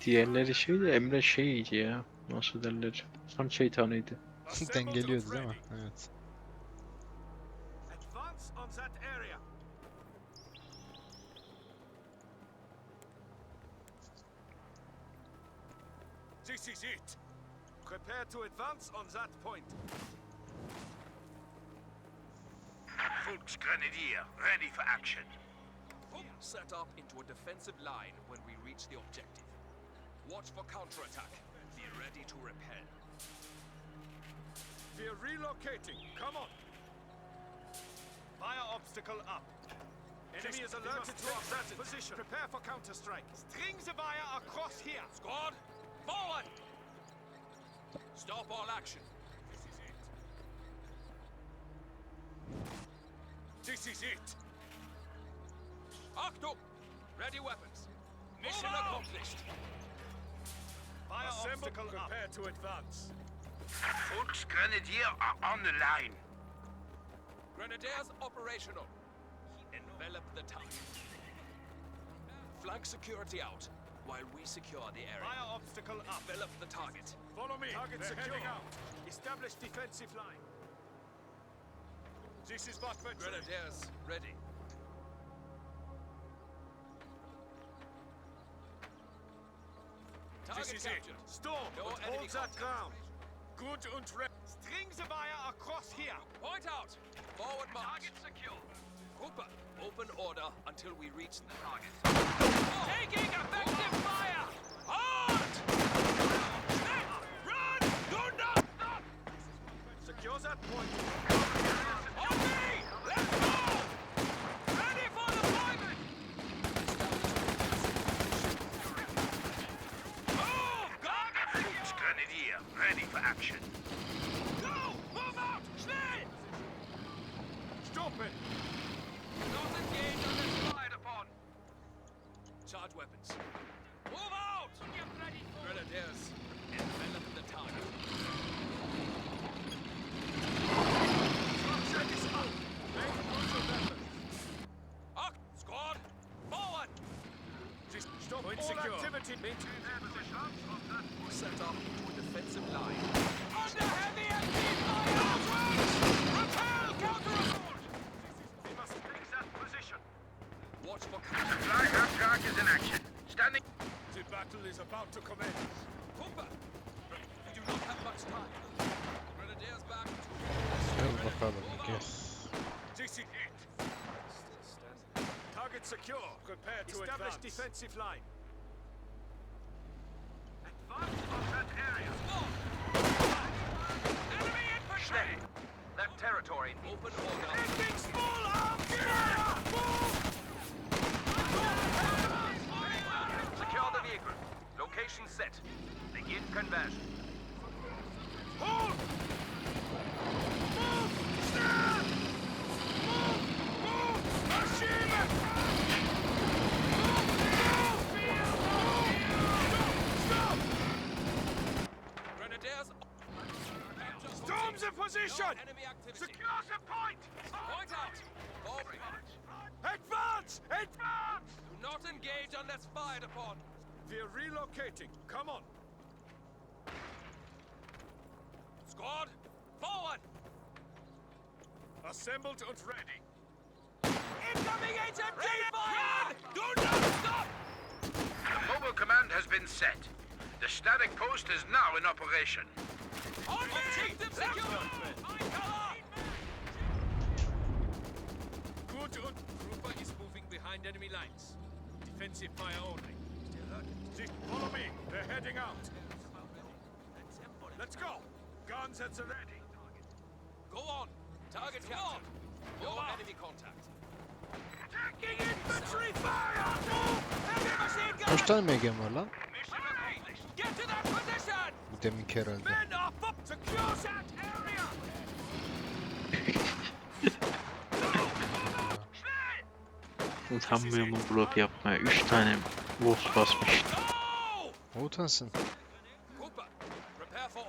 Diğerleri şey de Emre şeydi ya. Nasıl derler? Tam şeytanıydı. Dengeliyordu değil mi? Evet. This is it. Prepare to advance on that point. Volksgrenadier, ready for action. Set up into a defensive line when we reach the objective. Watch for counterattack. Be ready to repel. We're relocating. Come on. Fire obstacle up. Enemy is alerted to our position. Prepare for counterstrike. String the wire across here. Squad, forward! Stop all action. This is it. This is it. Achtung! Ready weapons. Mission Move out! accomplished. Fire obstacle prepare to advance. Volksgrenadier are on the line. Grenadiers operational. Envelop the target. Flank security out while we secure the area. Fire obstacle up. Envelop the target. Follow me. Target They're secure. heading out. Establish defensive line. This is what we're. Grenadiers ready. This is it. Storm. No and hold that contact. ground. Good and ready. String the wire across here. Point out. Forward march. Target secure. Cooper, open order until we reach the target. Taking effective fire. Halt! Run! Do not stop! Secure that point. On me! Let's go! Ready for deployment! Move! Target secure! Volksgrenadier, ready for action. Go! Move out! Schnell! Stop it. Not engage unless fired upon. Charge weapons. Move out! Grenadiers, envelop the target. Structure is up. Make use of weapons. Up! Squad! Forward! Just stop all activity. Maintain their position. Set up into a defensive line. Under heavy enemy fire! Repel counter-assault! We must take that position. Watch for counter. Flag half track is in action. Standing. The battle is about to commence. Cooper! We do not have much time. Grenadiers back to Gel bakalım gel. This is it. Target secure. Prepare to Establish advance. defensive line. Location set. Begin conversion. Hold! Move! Stand! Move! Move! Machine! Stop! Grenadiers. Storm the position! Enemy activity. Secure the point! Point out. Forward. Advance! Advance! Do not engage unless fired upon. We're relocating. Come on. Squad, forward. Assembled and ready. Incoming HMG fire! Do not stop! The mobile command has been set. The static post is now in operation. On me! Objective secure! My cover! Good and Trooper is moving behind enemy lines. Defensive fire only. Zick, follow me. They're heading out. Let's go. Guns at the ready. Go on. Target captured. No enemy contact. Taking infantry fire! Move! Heavy machine gun! Kaç tane MG'm var lan? Mission accomplished. Get to that position! Bu deminki herhalde. Men are up! Secure that area! Utanmıyor mu blok yapmaya? 3 tane wolf basmış. Go! O utansın. Cooper, prepare for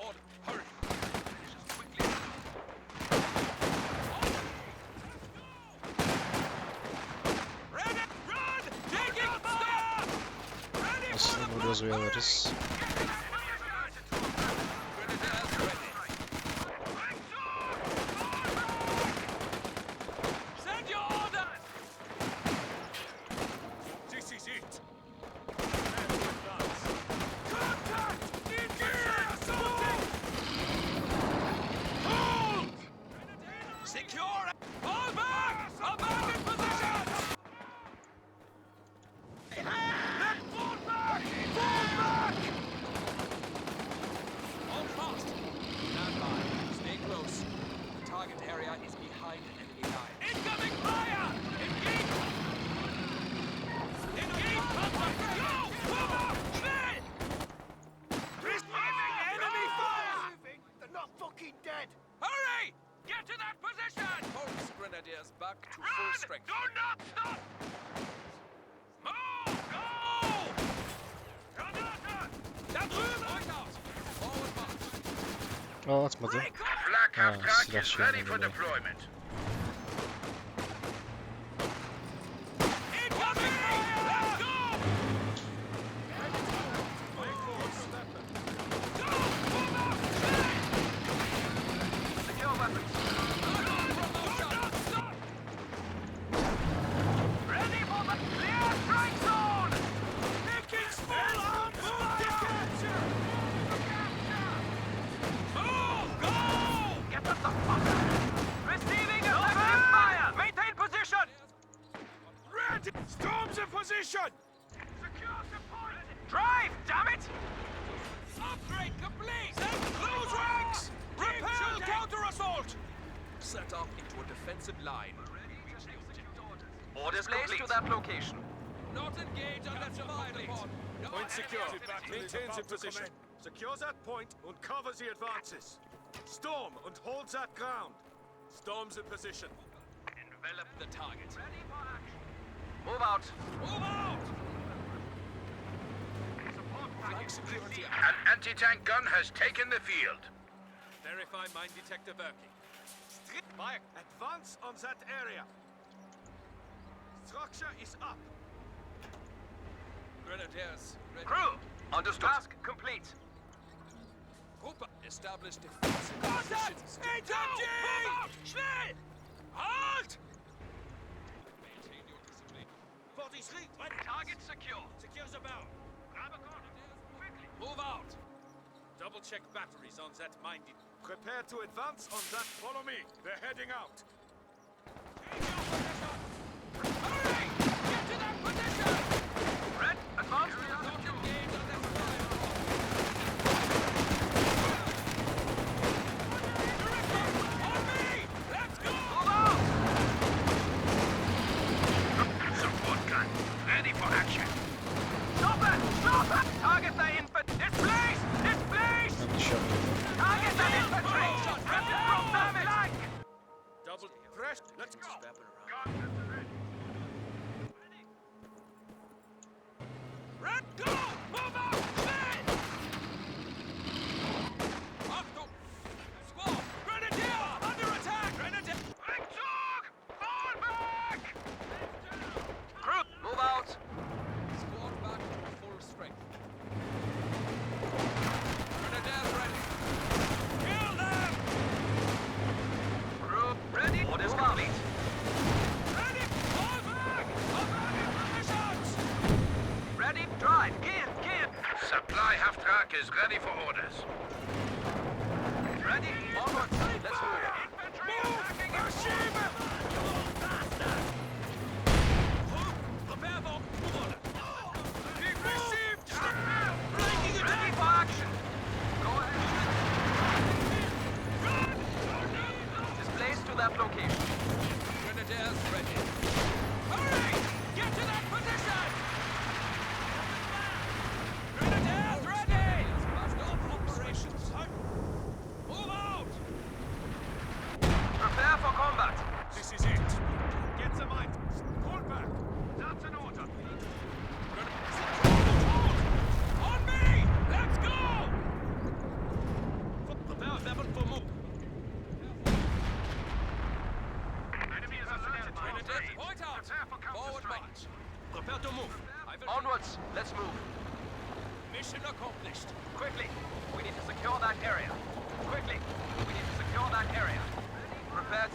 dead! Hurry! Get to that position! Pulse grenadiers back to full strength. Do not stop! Move! Go! Granate! Da drüben! Euch aus! Forward march! Aa atmadı. Break off! Ah, half-track silah is ready for dolayı. deployment. Into defensive line. Orders Placed to that location. Not engage unless fired upon. No Point secure. activity. Maintains in position. Secures that point and covers the advances. Storm and holds that ground. Storms in position. Envelop the target. Ready for action. Move out. Move out! Out. An anti-tank gun has taken the field. Verify mine detector working. Strip. Advance on that area. Structure is up. Grenadiers ready. Crew, understood. Task complete. Gruppe, established defensive positions. Engaging! Schnell! Halt! Maintain your discipline. 43. Target secure. Secures the bow. Grab a coordinates quickly. Move out! Double check batteries on that mine. Prepare to advance on that. Follow me. They're heading out.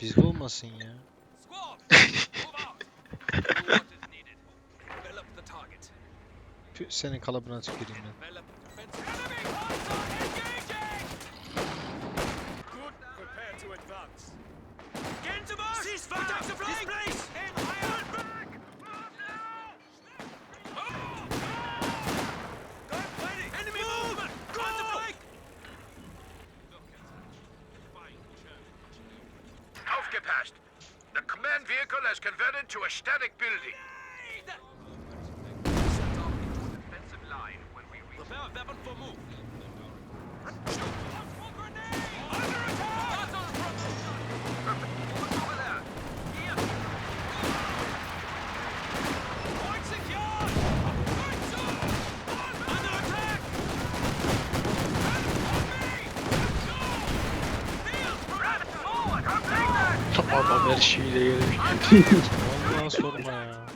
Bizde olmasın ya. Tüh, senin kalabına tüküreyim ben. Ceasefire! Displace! The command vehicle has converted to a static building. Defensive line when we reach. Prepare weapon for move. adam her şeyle gelmiş. Ondan sorma ya.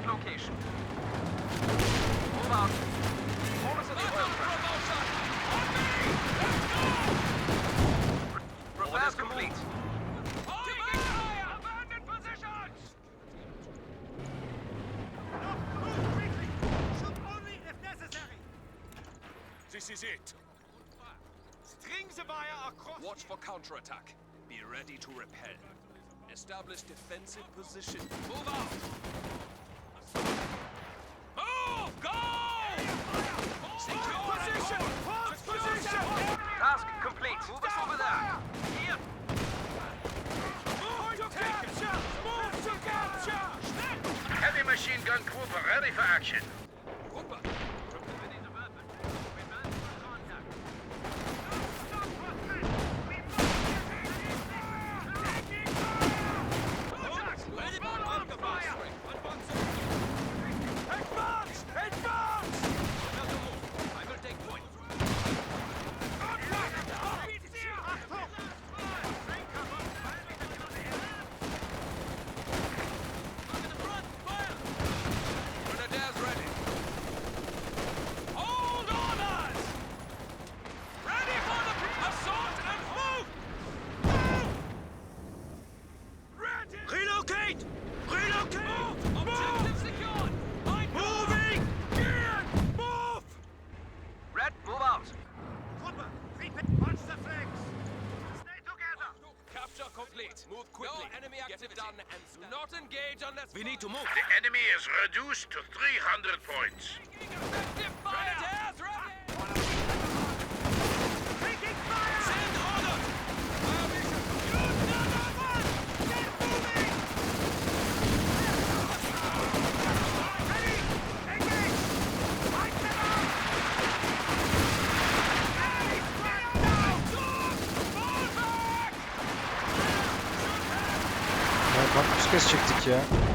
Current location. Move out. Move to the oil press. Repairs complete. This is it. String the wire across. Watch for counterattack. Be ready to repel. Establish defensive position. Move out! machine gun crew for ready for action. to move. The enemy is reduced to 300 points. Kaç kez çektik ya.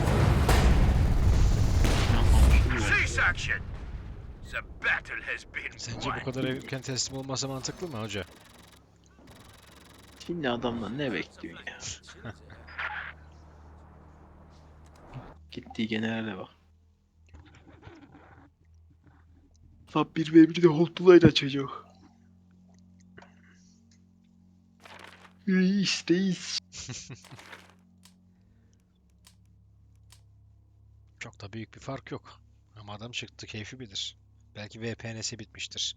Sence bu kadar erken teslim olması mantıklı mı hoca? Şimdi adamdan ne bekliyor ya? Gittiği generale bak. Lan 1 ve 1 de Holtula'yla çocuk. İyi. Çok da büyük bir fark yok. Ama adam çıktı keyfi bilir. Belki VPN'si bitmiştir.